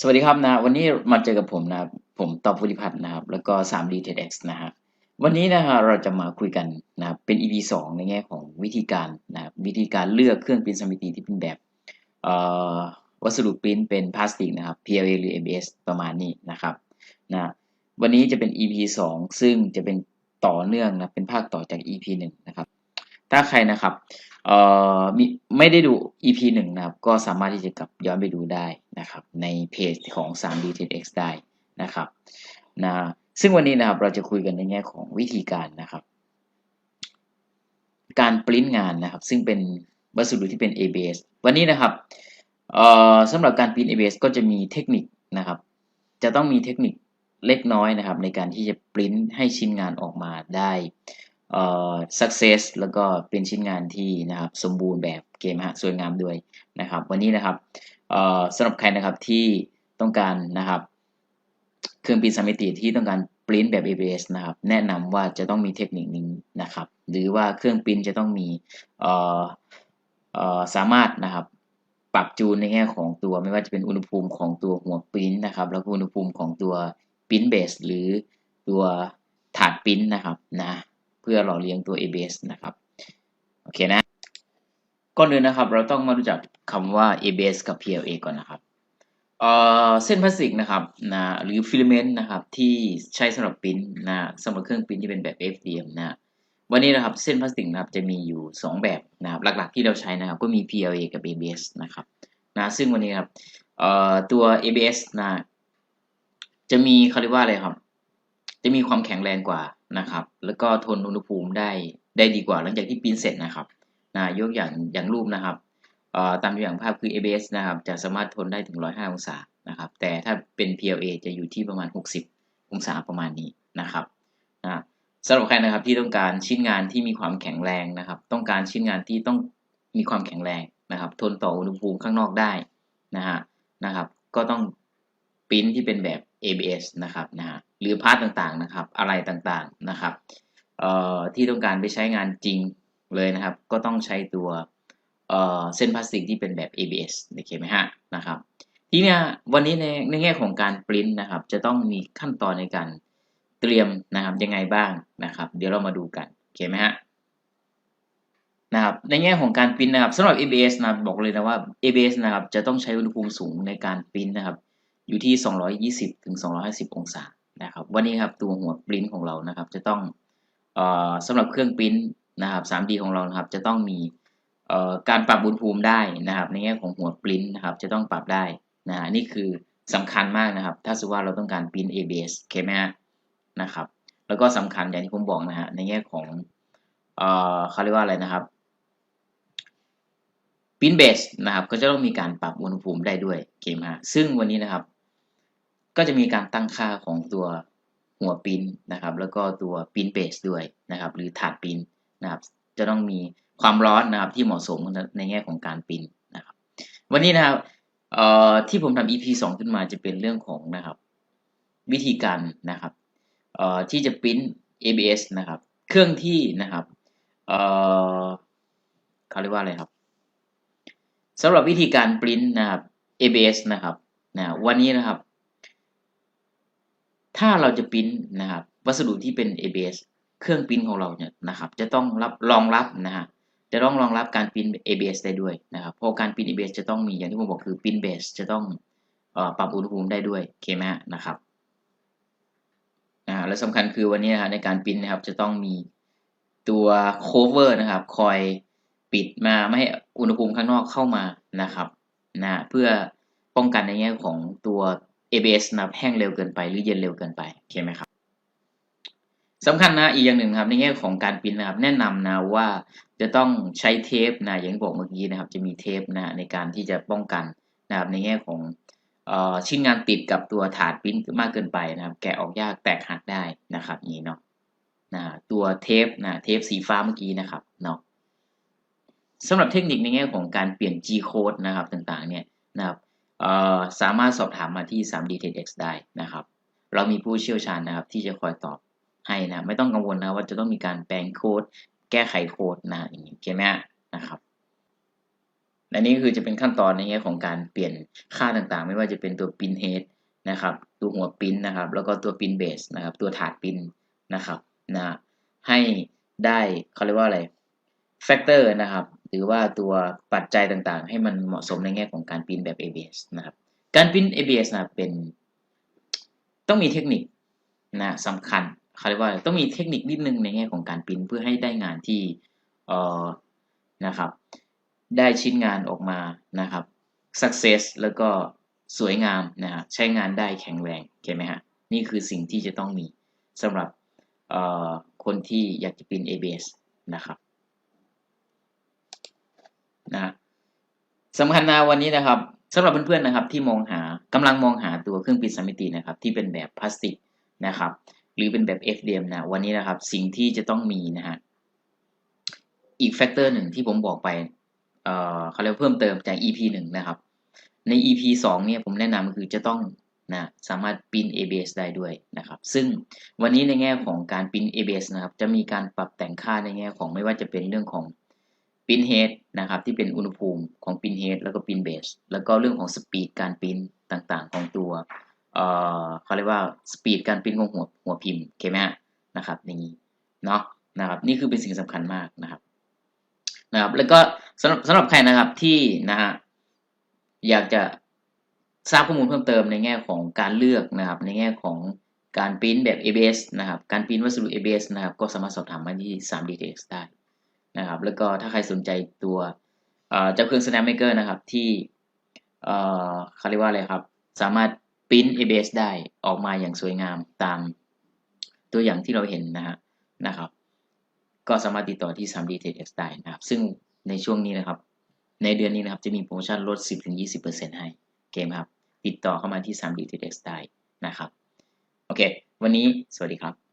สวัสดีครับนะวันนี้มาเจอกับผมนะครับผมตอบภูริพัฒน์นะครับ แล้วก็ 3D TEDx นะฮะวันนี้นะฮะเราจะมาคุยกันนะครับเป็น EP 2 ในแง่ของวิธีการนะครับวิธีการเลือกเครื่องปริ้นสมิติที่เป็นแบบวัสดุปริ้นเป็นพลาสติกนะครับ PLA หรือ ABS ประมาณนี้นะครับนะวันนี้จะเป็น EP 2 ซึ่งจะเป็นต่อเนื่องนะเป็นภาคต่อจาก EP 1 นะครับ ถ้าใครนะครับมี ไม่ได้ดู EP 1นะครับ ก็สามารถที่จะกลับย้อนไปดูได้นะครับ ในเพจของ 3D t e x ได้นะครับนะซึ่งวันนี้นะครับเราจะคุยกันในแง่ของวิธีการนะครับ การปริ้นงานนะครับ ซึ่งเป็นวัสดุที่เป็น ABS วันนี้นะครับสำหรับการปริ้น ABS ก็จะมีเทคนิคนะครับ จะต้องมีเทคนิคเล็กน้อยนะครับ ในการที่จะปริ้นให้ชิ้นงานออกมาได้ เอ่อ success แล้วก็เป็นชิ้นงานที่นะครับสมบูรณ์แบบเกมฮะสวยงามด้วยนะครับ วันนี้นะครับเอ่อสำหรับใครนะครับที่ต้องการนะครับ เครื่องปริ้นสามมิติที่ต้องการปริ้นแบบ ABS นะครับ แนะนำว่าจะต้องมีเทคนิคนี้นะครับ หรือว่าเครื่องปริ้นจะต้องมีเอ่อเอ่อสามารถนะครับปรับจูนในแง่ของตัวไม่ว่าจะเป็นอุณหภูมิของตัวหัวปริ้นนะครับ แล้วก็อุณหภูมิของตัวปริ้นเบสหรือตัวถาดปริ้นนะครับนะ พื่อหล่อเลี้ยงตัว ABS นะครับ โอเคนะ ก่อนอื่นนะครับ เราต้องมารู้จักคำว่า ABS กับ PLA ก่อนนะครับเเส้นพลาสติกนะครับนะหรือฟิลาเมนต์นะครับที่ใช้สำหรับปริ้นนะสำหรับเครื่องปริ้นที่เป็นแบบ FDM นะวันนี้นะครับเส้นพลาสติกนะครับจะมีอยู่ 2 แบบนะครับหลักๆที่เราใช้นะครับก็มี PLA กับ ABS นะครับนะซึ่งวันนี้ครับตัว ABS นะจะมีเขาเรียกว่าอะไรครับ จะมีความแข็งแรงกว่า นะครับ แล้วก็ทนอุณหภูมิได้ได้ดีกว่าหลังจากที่ปริ้นเสร็จนะครับนะยกอย่างอย่างรูปนะครับตามตัวอย่างภาพคือ ABS นะครับ จะสามารถทนได้ถึง 105 องศานะครับ แต่ถ้าเป็น PLA จะอยู่ที่ประมาณ 60 องศาประมาณนี้นะครับนะสำหรับใครนะครับที่ต้องการชิ้นงานที่มีความแข็งแรงนะครับ ต้องการชิ้นงานที่ต้องมีความแข็งแรงนะครับ ทนต่ออุณหภูมิข้างนอกได้นะฮะนะครับ ก็ต้องปิ้นที่เป็นแบบ ABS นะครับนะฮะ หรือพาร์ทต่างๆนะครับ อะไรต่างๆนะครับที่ต้องการไปใช้งานจริงเลยนะครับ ก็ต้องใช้ตัวเส้นพลาสติกที่เป็นแบบ ABS โอเคไหมฮะนะครับทีนี้วันนี้ในในแง่ของการปริ้นนะครับ จะต้องมีขั้นตอนในการเตรียมนะครับยังไงบ้างนะครับ เดี๋ยวเรามาดูกันโอเคไหมฮะนะครับในแง่ของการปริ้นนะครับสำหรับ ABS นะบอกเลยนะว่า ABS นะครับจะต้องใช้อุณหภูมิสูงในการปริ้นนะครับ อยู่ที่ 220ถึง250 องศา นะครับ วันนี้ครับตัวหัวปริ้นของเรานะครับ จะต้องออสำหรับเครื่องปริ้นนะครับ 3D ของเรานะครับ จะต้องมีการปรับอุณหภูมิได้นะครับ ในแง่ของหัวปริ้นนะครับ จะต้องปรับได้นะนี่คือสำคัญมากนะครับ ถ้าสมมติว่าเราต้องการปริ้น ABS โอเคไหมฮะนะครับ แล้วก็สำคัญอย่างที่ผมบอกนะฮะในแง่ของเอ่อเขาเรียกว่าอะไรนะครับปริ้นเบสนะครับ ก็จะต้องมีการปรับอุณหภูมิได้ด้วยโอเคไหมฮะซึ่งวันนี้นะครับ ก็จะมีการตั้งค่าของตัวหัวปิ้นนะครับ แล้วก็ตัวปิ้นเบสด้วยนะครับ หรือถาดปิ้นนะครับ จะต้องมีความร้อนนะครับที่เหมาะสมในแง่ของการปิ้นนะครับ วันนี้นะครับเอ่อที่ผมทำ EP 2 ขึ้นมาจะเป็นเรื่องของนะครับ วิธีการนะครับเอ่อที่จะปิ้น ABS นะครับ เครื่องที่นะครับเอ่อเขาเรียกว่าอะไรครับสำหรับวิธีการปริ้นนะครับ ABS นะครับนะวันนี้นะครับ ถ้าเราจะปริ้นนะครับวัสดุที่เป็น ABS เครื่องปริ้นของเราเนี่ยนะครับจะต้องรับรองรับนะฮะจะต้องรองรับการปริ้น ABS ได้ด้วยนะครับเพราะการปริ้น ABS จะต้องมีอย่างที่ผมบอกคือปริ้นเบสจะต้องปรับอุณหภูมิได้ด้วยโอเคไหมนะครับและสำคัญคือวันนี้นะในการปริ้นนะครับจะต้องมีตัว cover นะครับ คอยปิดมาไม่ให้อุณหภูมิข้างนอกเข้ามานะครับนะเพื่อป้องกันในแง่ของตัว ABS นะแห้งเร็วเกินไปหรือเย็นเร็วเกินไปโอเคไหมครับสำคัญนะอีกอย่างหนึ่งครับในแง่ของการพิมพ์นะครับแนะนำนะว่าจะต้องใช้เทปนะอย่างที่บอกเมื่อกี้นะครับ จะมีเทปนะในการที่จะป้องกันนะครับในแง่ของชิ้นงานติดกับตัวถาดพิมพ์มากเกินไปนะครับ แกะออกยากแตกหักได้นะครับนี้เนาะนะตัวเทปนะเทปสีฟ้าเมื่อกี้นะครับเนาะสำหรับเทคนิคในแง่ของการเปลี่ยน G code นะครับต่างๆเนี่ยนะครับ สามารถสอบถามมาที่ 3D TEDx ได้นะครับ เรามีผู้เชี่ยวชาญนะครับ ที่จะคอยตอบให้นะ ไม่ต้องกังวลนะว่าจะต้องมีการแปลงโค้ด แก้ไขโค้ดนะอย่างนี้ใช่ไหมนะครับอันนี้คือจะเป็นขั้นตอนในแง่ของการเปลี่ยนค่าต่างๆ ไม่ว่าจะเป็นตัว pin head นะครับ ตัวหัวปิ้นนะครับ แล้วก็ตัว pin base นะครับ ตัวถาดปิ้นนะครับนะให้ได้เขาเรียกว่าอะไร factor นะครับ หรือว่าตัวปัจจัยต่างๆ ให้มันเหมาะสมในแง่ของการปิ้นแบบ ABS นะครับ การปิ้น ABS นะเป็นต้องมีเทคนิคนะสำคัญเขาเรียกว่าต้องมีเทคนิคนิดนึงในแง่ของการปิ้นเพื่อให้ได้งานที่เอ่อนะครับ ได้ชิ้นงานออกมานะครับ success แล้วก็สวยงามนะฮะใช้งานได้แข็งแรงเห็นไหมฮะนี่คือสิ่งที่จะต้องมีสำหรับเอ่อคนที่อยากจะปิ้น ABS นะครับ นะสำคัญนะวันนี้นะครับสำหรับเพื่อนๆนะครับ ที่มองหากำลังมองหาตัวเครื่องปิ้นสามมิตินะครับ ที่เป็นแบบพลาสติกนะครับ หรือเป็นแบบ FDM นะวันนี้นะครับ สิ่งที่จะต้องมีนะฮะอีกแฟกเตอร์หนึ่งที่ผมบอกไปเอ่อเขาเรียกเพิ่มเติมจาก EP หนึ่งนะครับ ใน EP 2เนี่ยผมแนะนำคือจะต้องนะสามารถปิ้น ABS ได้ด้วยนะครับ ซึ่งวันนี้ในแง่ของการปิ้น ABS นะครับ จะมีการปรับแต่งค่าในแง่ของไม่ว่าจะเป็นเรื่องของ ปิ้น head นะครับที่เป็นอุณหภูมิของปิ้น head แล้วก็ปิ้น base แล้วก็เรื่องของสปีดการปิ้นต่างๆ ของตัวเอ่อเขาเรียกว่าสปีดการปิ้นของหัวหัวพิมพ์โอเคไหมนะครับอย่างนี้เนาะนะครับนี่คือเป็นสิ่งสำคัญมากนะครับนะครับ แล้วก็สำหรับสำหรับใครนะครับที่นะฮะอยากจะทราบข้อมูลเพิ่มเติมในแง่ของการเลือกนะครับ ในแง่ของการปริ้นแบบ ABS นะครับ การปริ้นวัสดุ ABS นะครับ ก็สามารถสอบถามมาที่ 3DTX ได้ นะครับ แล้วก็ถ้าใครสนใจตัวเจ้าเครื่อง Snapmaker นะครับที่เขาเรียกว่าอะไรครับ สามารถปริ้น ABS ได้ออกมาอย่างสวยงามตามตัวอย่างที่เราเห็นนะฮะนะครับ ก็สามารถติดต่อที่ 3DTX ได้นะครับ ซึ่งในช่วงนี้นะครับ ในเดือนนี้นะครับจะมีโปรโมชั่นลด 10-20%ให้เกมครับ ติดต่อเข้ามาที่ 3D t e x ได้นะครับ โอเค วันนี้สวัสดีครับ